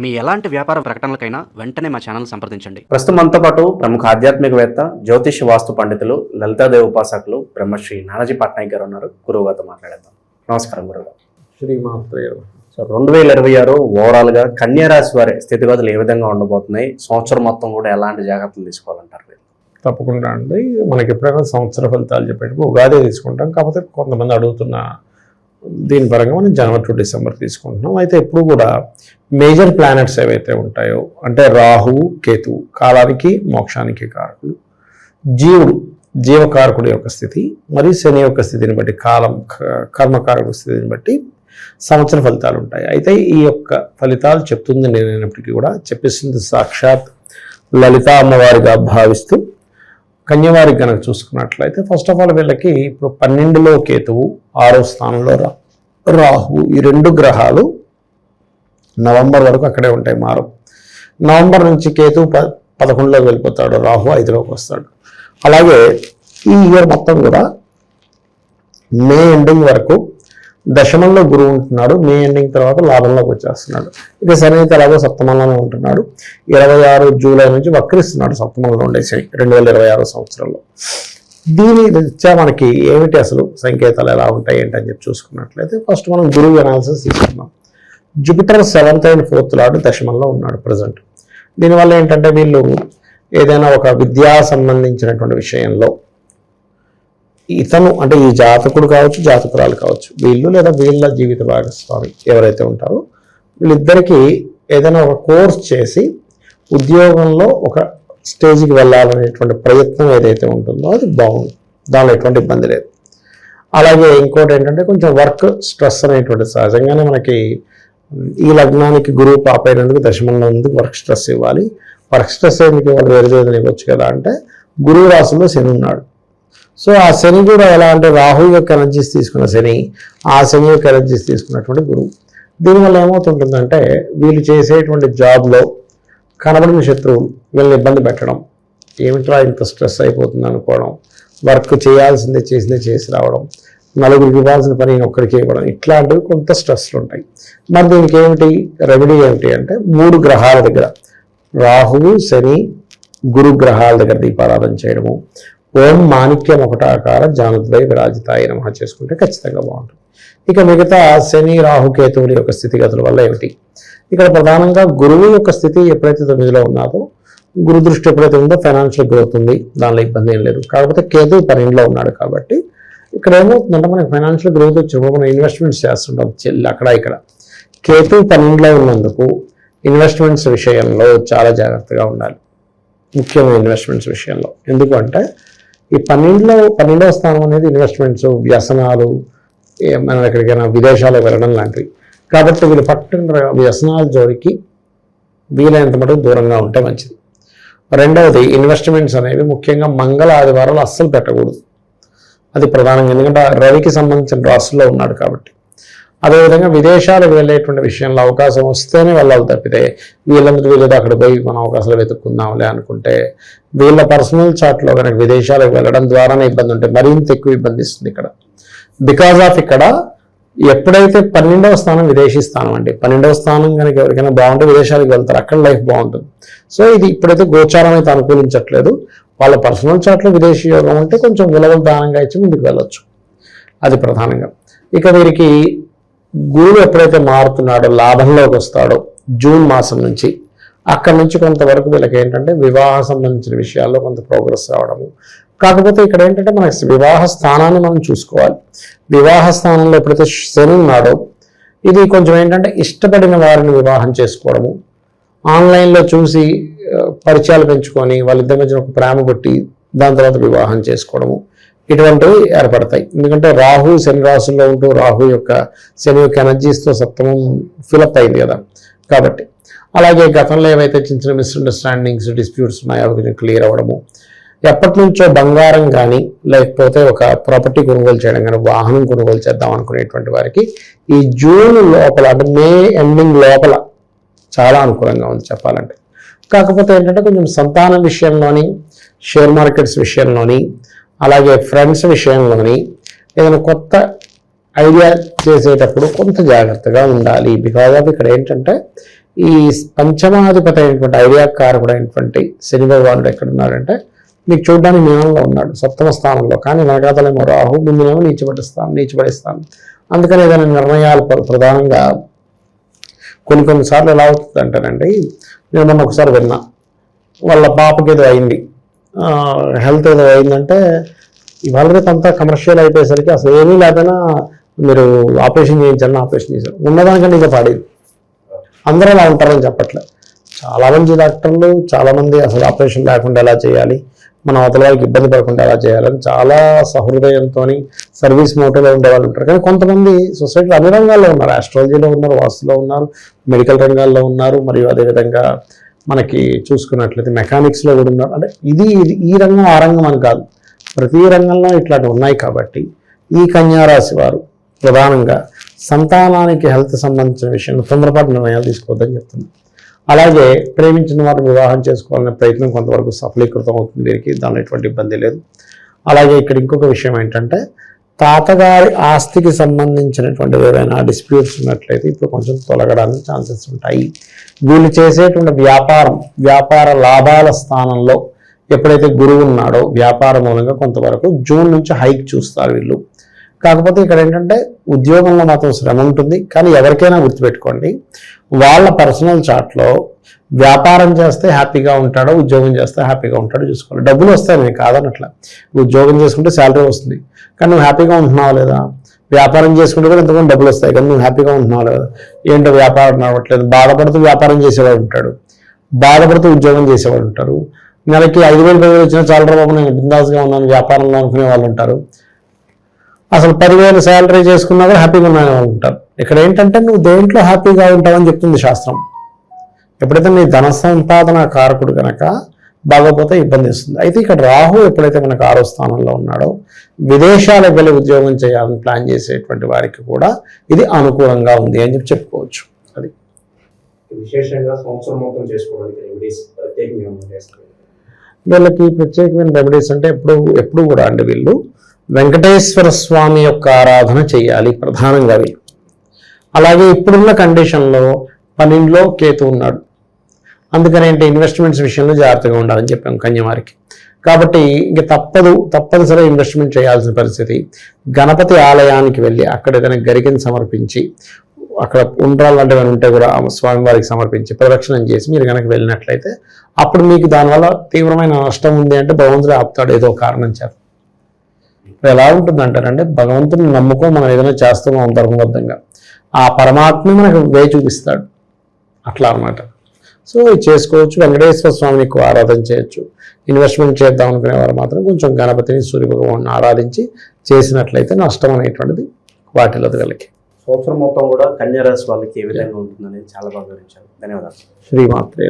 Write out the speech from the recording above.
మీ ఎలాంటి వ్యాపార ప్రకటనలకైనా వెంటనే మా ఛానల్ సంప్రదించండి. ప్రస్తుతం మనతో పాటు ప్రముఖ ఆధ్యాత్మికవేత్త జ్యోతిష వాస్తు పండితులు లలితాదేవి ఉపాసకులు బ్రహ్మశ్రీ నానాజీ పట్నాయక్ గారు ఉన్నారు. గురువు గారితో మాట్లాడేద్దాం. నమస్కారం గురువు శ్రీమాత్రే సో రెండు వేల ఇరవై ఆరు ఓవరాల్గా కన్యా రాశి వారి స్థితిగతులు ఏ విధంగా ఉండబోతున్నాయి? సంవత్సరం మొత్తం కూడా ఎలాంటి జాగ్రత్తలు తీసుకోవాలంటారు? తప్పకుండా అండి. మనకి ఎప్పుడైనా సంవత్సర ఫలితాలు చెప్పేటప్పుడు ఉగాది తీసుకుంటాం. కాకపోతే కొంతమంది అడుగుతున్న దీని పరంగా మనం జనవరి టు డిసెంబర్ తీసుకుంటున్నాం. అయితే ఎప్పుడు కూడా మేజర్ ప్లానెట్స్ ఏవైతే ఉంటాయో అంటే రాహువు కేతువు కాలానికి మోక్షానికి కారకులు. జీవుడు జీవకారకుడి యొక్క స్థితి మరియు శని యొక్క స్థితిని బట్టి కాలం క- కర్మకారకుడి స్థితిని బట్టి సంవత్సర ఫలితాలు ఉంటాయి. అయితే ఈ యొక్క ఫలితాలు చెప్తుంది నేనైనప్పటికీ కూడా చెప్పిస్తుంది సాక్షాత్ లలిత అమ్మవారిగా భావిస్తూ కన్యవారికి కనుక చూసుకున్నట్లయితే ఫస్ట్ ఆఫ్ ఆల్ వీళ్ళకి ఇప్పుడు పన్నెండులో కేతువు ఆరో స్థానంలో రా రాహు ఈ రెండు గ్రహాలు నవంబర్ వరకు అక్కడే ఉంటాయి మారు. నవంబర్ నుంచి కేతువు ప పదకొండులోకి వెళ్ళిపోతాడు రాహు ఐదులోకి వస్తాడు. అలాగే ఈ ఇయర్ మొత్తం కూడా మే ఎండింగ్ వరకు దశమంలో గురువు ఉంటున్నాడు మే ఎండింగ్ తర్వాత లాభంలోకి వచ్చేస్తున్నాడు. ఇక శని అయితే అలాగో సప్తమంలోనే ఉంటున్నాడు. ఇరవై ఆరు జూలై నుంచి వక్రిస్తున్నాడు సప్తమంలో ఉండే శని రెండు వేల ఇరవై ఆరో సంవత్సరంలో. దీని రీత్యా మనకి ఏమిటి అసలు? సంకేతాలు ఎలా ఉంటాయి ఏంటి అని చెప్పి చూసుకున్నట్లయితే ఫస్ట్ మనం గురువు అనాలిసిస్ తీసుకుందాం. Jupiter seventh and fourth lord దశమంలో ఉన్నాడు ప్రజెంట్ దీనివల్ల ఏంటంటే వీళ్ళు ఏదైనా ఒక విద్యా సంబంధించినటువంటి విషయంలో ఇతను అంటే ఈ జాతకుడు కావచ్చు జాతకురాలు కావచ్చు వీళ్ళు లేదా వీళ్ళ జీవిత భాగస్వామి ఎవరైతే ఉంటారో వీళ్ళిద్దరికీ ఏదైనా ఒక కోర్స్ చేసి ఉద్యోగంలో ఒక స్టేజ్కి వెళ్ళాలనేటువంటి ప్రయత్నం ఏదైతే ఉంటుందో అది బాగుంది. దానిలో ఎటువంటి ఇబ్బంది లేదు. అలాగే ఇంకోటి ఏంటంటే కొంచెం వర్క్ స్ట్రెస్ అనేటువంటి సహజంగానే మనకి ఈ లగ్నానికి గురువు పాపైనందుకు దశమంలో ఉంది వర్క్ స్ట్రెస్ ఇవ్వాలి. వర్క్ స్ట్రెస్ ఎందుకు ఇవ్వాలి? వేరే ఇవ్వచ్చు కదా అంటే గురువు రాశిలో శని ఉన్నాడు. సో ఆ శని కూడా ఎలా అంటే రాహు యొక్క ఎనర్జీస్ తీసుకున్న శని ఆ శని యొక్క ఎనర్జీస్ తీసుకున్నటువంటి గురువు. దీనివల్ల ఏమవుతుంటుందంటే వీళ్ళు చేసేటువంటి జాబ్లో కనబడిన శత్రువులు వీళ్ళని ఇబ్బంది పెట్టడం ఏమిట్రా ఇంత స్ట్రెస్ అయిపోతుంది అనుకోవడం వర్క్ చేయాల్సిందే చేసిందే చేసి రావడం నలుగురికి ఇవ్వాల్సిన పని ఒక్కరికి ఇవ్వడం ఇట్లాంటివి కొంత స్ట్రెస్లు ఉంటాయి. మరి దీనికి ఏమిటి? రెమెడీ ఏమిటి అంటే మూడు గ్రహాల దగ్గర రాహువు శని గురు గ్రహాల దగ్గర దీపారాధన చేయడము. ఓం మాణిక్యం ఒకటాకార జానుద్వై విరాజితాయి నమ చేసుకుంటే ఖచ్చితంగా బాగుంటుంది. ఇక మిగతా శని రాహుకేతువుల యొక్క స్థితిగతుల వల్ల ఏమిటి? ఇక్కడ ప్రధానంగా గురువు యొక్క స్థితి ఎప్పుడైతే తొమ్మిదిలో ఉన్నారో గురు దృష్టి ఎప్పుడైతే ఉందో ఫైనాన్షియల్ గ్రోత్ ఉంది దానిలో ఇబ్బంది ఏం లేదు. కాకపోతే కేతు పన్నెండులో ఉన్నాడు కాబట్టి ఇక్కడ ఏమవుతుందంటే మనకి ఫైనాన్షియల్ గ్రోత్ వచ్చినప్పుడు మనం ఇన్వెస్ట్మెంట్స్ చేస్తుంటాం చెల్లి అక్కడ ఇక్కడ. కేతు పన్నెండులో ఉన్నందుకు ఇన్వెస్ట్మెంట్స్ విషయంలో చాలా జాగ్రత్తగా ఉండాలి. ముఖ్యమైన ఇన్వెస్ట్మెంట్స్ విషయంలో. ఎందుకు అంటే ఈ పన్నెండులో పన్నెండవ స్థానం అనేది ఇన్వెస్ట్మెంట్స్ వ్యసనాలు మనం ఎక్కడికైనా విదేశాలకు వెళ్ళడం లాంటివి. కాబట్టి వీళ్ళు పట్టిన వ్యసనాల జోలికి వీలైనంత మటుకు దూరంగా ఉంటే మంచిది. రెండవది ఇన్వెస్ట్మెంట్స్ అనేవి ముఖ్యంగా మంగళ ఆదివారాలు అస్సలు పెట్టకూడదు. అది ప్రధానంగా ఎందుకంటే రవికి సంబంధించిన రాసుల్లో ఉన్నాడు కాబట్టి. అదేవిధంగా విదేశాలకు వెళ్ళేటువంటి విషయంలో అవకాశం వస్తేనే వెళ్ళాలి తప్పితే వీళ్ళందరూ వీళ్ళతో అక్కడ పోయి మనం అవకాశాలు వెతుక్కుందాంలే అనుకుంటే వీళ్ళ పర్సనల్ చాట్లో కనుక విదేశాలకు వెళ్ళడం ద్వారానే ఇబ్బంది ఉంటే మరింత ఎక్కువ ఇబ్బంది ఇస్తుంది ఇక్కడ. బికాస్ ఆఫ్ ఇక్కడ ఎప్పుడైతే పన్నెండవ స్థానం విదేశీ స్థానం అండి పన్నెండవ స్థానం కనుక ఎవరికైనా బాగుంటే విదేశాలకు వెళ్తారు అక్కడ లైఫ్ బాగుంటుంది. సో ఇది ఇప్పుడైతే గోచారం అయితే అనుకూలించట్లేదు. వాళ్ళ పర్సనల్ చాట్లో విదేశీ యోగం ఉంటే కొంచెం విలువలు దానంగా ఇచ్చి ముందుకు వెళ్ళొచ్చు. అది ప్రధానంగా. ఇక వీరికి గురువు ఎప్పుడైతే మారుతున్నాడో లాభంలోకి వస్తాడో జూన్ మాసం నుంచి అక్కడ నుంచి కొంతవరకు వీళ్ళకి ఏంటంటే వివాహ సంబంధించిన విషయాల్లో కొంత ప్రోగ్రెస్ రావడము. కాకపోతే ఇక్కడ ఏంటంటే మన వివాహ స్థానాన్ని మనం చూసుకోవాలి. వివాహ స్థానంలో ఎప్పుడైతే శని ఉన్నాడో ఇది కొంచెం ఏంటంటే ఇష్టపడిన వారిని వివాహం చేసుకోవడము. ఆన్లైన్లో చూసి పరిచయాలు పెంచుకొని వాళ్ళిద్దరి మధ్యన ఒక ప్రేమ పుట్టి దాని తర్వాత వివాహం చేసుకోవడము. ఇటువంటివి ఏర్పడతాయి. ఎందుకంటే రాహు శని రాశుల్లో ఉంటూ రాహు యొక్క శని యొక్క ఎనర్జీస్తో సప్తమం ఫిలప్ అయింది కదా. కాబట్టి అలాగే గతంలో ఏవైతే చిన్న చిన్న మిస్అండర్స్టాండింగ్స్ డిస్ప్యూట్స్ ఉన్నాయో అవి కొంచెం క్లియర్ అవ్వడము. ఎప్పటి నుంచో బంగారం కానీ లేకపోతే ఒక ప్రాపర్టీ కొనుగోలు చేయడం కానీ వాహనం కొనుగోలు చేద్దాం అనుకునేటువంటి వారికి ఈ జూన్ లోపల అంటే మే ఎండింగ్ లోపల చాలా అనుకూలంగా ఉంది చెప్పాలంటే. కాకపోతే ఏంటంటే కొంచెం సంతానం విషయంలోని షేర్ మార్కెట్స్ విషయంలోని అలాగే ఫ్రెండ్స్ విషయంలోని ఏదైనా కొత్త ఐడియా చేసేటప్పుడు కొంత జాగ్రత్తగా ఉండాలి. బికాజ్ ఆఫ్ ఇక్కడ ఏంటంటే ఈ పంచమాధిపతి అయినటువంటి ఐడియా కారకుడైనటువంటి శని భగవానుడు ఎక్కడున్నాడంటే మీకు చూడడానికి మీనంలో ఉన్నాడు సప్తమ స్థానంలో. కానీ వెనకాతలేమో రాహు ముందునేమో నీచిపడిస్తాను నీచిపడిస్తాను అందుకని ఏదైనా నిర్ణయాలు ప్ర- ప్రధానంగా కొన్ని కొన్నిసార్లు ఎలా అవుతుంది అంటారండి నేను మొన్న ఒకసారి విన్నా. వాళ్ళ పాపకి ఏదో అయింది. హెల్త్ ఏదో అయిందంటే ఇవాళ రేపు అంతా కమర్షియల్ అయిపోయేసరికి అసలు ఏమీ లేకపోయినా మీరు ఆపరేషన్ చేయించాలని ఆపరేషన్ చేశారు. ఉన్నదానికంటే ఇంకా పాడేది. అందరూ అలా ఉంటారని చెప్పట్లే. చాలామంది డాక్టర్లు చాలామంది అసలు ఆపరేషన్ లేకుండా ఎలా చేయాలి మన అవతల వాళ్ళకి ఇబ్బంది పడకుండా ఎలా చేయాలని చాలా సహృదయంతో సర్వీస్ మోటోలో ఉండే వాళ్ళు ఉంటారు. కానీ కొంతమంది సొసైటీలో అన్ని రంగాల్లో ఉన్నారు. ఆస్ట్రాలజీలో ఉన్నారు వాస్తులో ఉన్నారు మెడికల్ రంగాల్లో ఉన్నారు మరియు అదేవిధంగా మనకి చూసుకున్నట్లయితే మెకానిక్స్లో కూడా ఉన్నారు. అంటే ఇది ఇది ఈ రంగం ఆ రంగం అని కాదు. ప్రతి రంగంలో ఇట్లాంటివి ఉన్నాయి కాబట్టి ఈ కన్యారాశి వారు ప్రధానంగా సంతానానికి హెల్త్ సంబంధించిన విషయంలో తొందరపాటు నిర్ణయాలు తీసుకోవద్దని చెప్తుంది అలాగే ప్రేమించిన వారిని వివాహం చేసుకోవాలనే ప్రయత్నం కొంతవరకు సఫలీకృతం అవుతుంది. వీరికి దానిలో ఎటువంటి ఇబ్బంది లేదు. అలాగే ఇక్కడ ఇంకొక విషయం ఏంటంటే తాతగారి ఆస్తికి సంబంధించినటువంటి ఏవైనా డిస్ప్యూట్స్ ఉన్నట్లయితే ఇప్పుడు కొంచెం తొలగడానికి ఛాన్సెస్ ఉంటాయి. వీళ్ళు చేసేటువంటి వ్యాపారం వ్యాపార లాభాల స్థానంలో ఎప్పుడైతే గురువు ఉన్నాడో వ్యాపార మూలంగా కొంతవరకు జూన్ నుంచి హైక్ చూస్తారు వీళ్ళు. కాకపోతే ఇక్కడ ఏంటంటే ఉద్యోగంలో మాత్రం శ్రమ ఉంటుంది. కానీ ఎవరికైనా గుర్తుపెట్టుకోండి వాళ్ళ పర్సనల్ చాట్లో వ్యాపారం చేస్తే హ్యాపీగా ఉంటాడో ఉద్యోగం చేస్తే హ్యాపీగా ఉంటాడో చూసుకోవాలి. డబ్బులు వస్తాయి నేను కాదనట్లా. ఉద్యోగం చేసుకుంటే శాలరీ వస్తుంది. కానీ నువ్వు హ్యాపీగా ఉంటున్నావు లేదా? వ్యాపారం చేసుకుంటే కూడా ఎంతమంది డబ్బులు వస్తాయి కానీ నువ్వు హ్యాపీగా ఉంటున్నావు లేదా? ఏంటో వ్యాపారం నడవట్లేదు బాధపడుతూ వ్యాపారం చేసేవాడు ఉంటాడు. బాధపడుతూ ఉద్యోగం చేసేవాడు ఉంటారు. నెలకి ఐదు వేలు పదివేలు వచ్చినా చాలా బాబు నేను బిందాస్గా ఉన్నాను వ్యాపారంలో అనుకునే వాళ్ళు ఉంటారు. అసలు పదివేలు శాలరీ చేసుకున్నా కూడా హ్యాపీగా వాళ్ళు ఉంటారు. ఇక్కడ ఏంటంటే నువ్వు దేంట్లో హ్యాపీగా ఉంటావని చెప్తుంది శాస్త్రం. ఎప్పుడైతే నీ ధన సంపాదన కారకుడు కనుక బాగోపోతే ఇబ్బంది ఇస్తుంది అయితే ఇక్కడ రాహు ఎప్పుడైతే మనకు ఆరో స్థానంలో ఉన్నాడో విదేశాలకు వెళ్ళి ఉద్యోగం చేయాలని ప్లాన్ చేసేటువంటి వారికి కూడా ఇది అనుకూలంగా ఉంది అని చెప్పి చెప్పుకోవచ్చు. అది. విశేషంగా సంవత్సరం మొత్తం చేసుకోవడానికి రెమెడీస్ ప్రత్యేకంగా వీళ్ళకి ప్రత్యేకమైన రెమెడీస్ అంటే ఎప్పుడు ఎప్పుడు కూడా అండి వీళ్ళు వెంకటేశ్వర స్వామి యొక్క ఆరాధన చేయాలి ప్రధానంగా అవి అలాగే ఇప్పుడున్న కండిషన్లో పన్నెండులో కేతు ఉన్నాడు. అందుకనేంటి ఇన్వెస్ట్మెంట్స్ విషయంలో జాగ్రత్తగా ఉండాలని చెప్పాం కన్యవారికి. కాబట్టి ఇంక తప్పదు తప్పనిసరి ఇన్వెస్ట్మెంట్ చేయాల్సిన పరిస్థితి. గణపతి ఆలయానికి వెళ్ళి అక్కడ ఏదైనా గరికని సమర్పించి అక్కడ ఉండ్రాలు లాంటివి ఉంటే కూడా ఆ స్వామివారికి సమర్పించి ప్రదక్షిణం చేసి మీరు కనుక వెళ్ళినట్లయితే అప్పుడు మీకు దానివల్ల తీవ్రమైన నష్టం ఉంది అంటే భగవంతుడు ఆపుతాడు ఏదో కారణం చేత. ఎలా ఉంటుంది అంటారంటే భగవంతుని నమ్ముకో మనం ఏదైనా చేస్తున్నాం అంతర్గతంగా ఆ పరమాత్మ మనకు వే చూపిస్తాడు. అట్లా అన్నమాట. సో ఇది చేసుకోవచ్చు. వెంకటేశ్వర స్వామిని ఎక్కువ ఆరాధన చేయొచ్చు. ఇన్వెస్ట్మెంట్ చేద్దాం అనుకునేవారు మాత్రం కొంచెం గణపతిని సూర్య భగవాన్ని ఆరాధించి చేసినట్లయితే నష్టం అనేటువంటిది వాటిలో వీళ్ళకి సంవత్సరం మొత్తం కూడా కన్యారాశి వాళ్ళకి ఏ విధంగా ఉంటుందనేది చాలా బాగా వివరించారు. ధన్యవాదాలు. శ్రీమాత్రే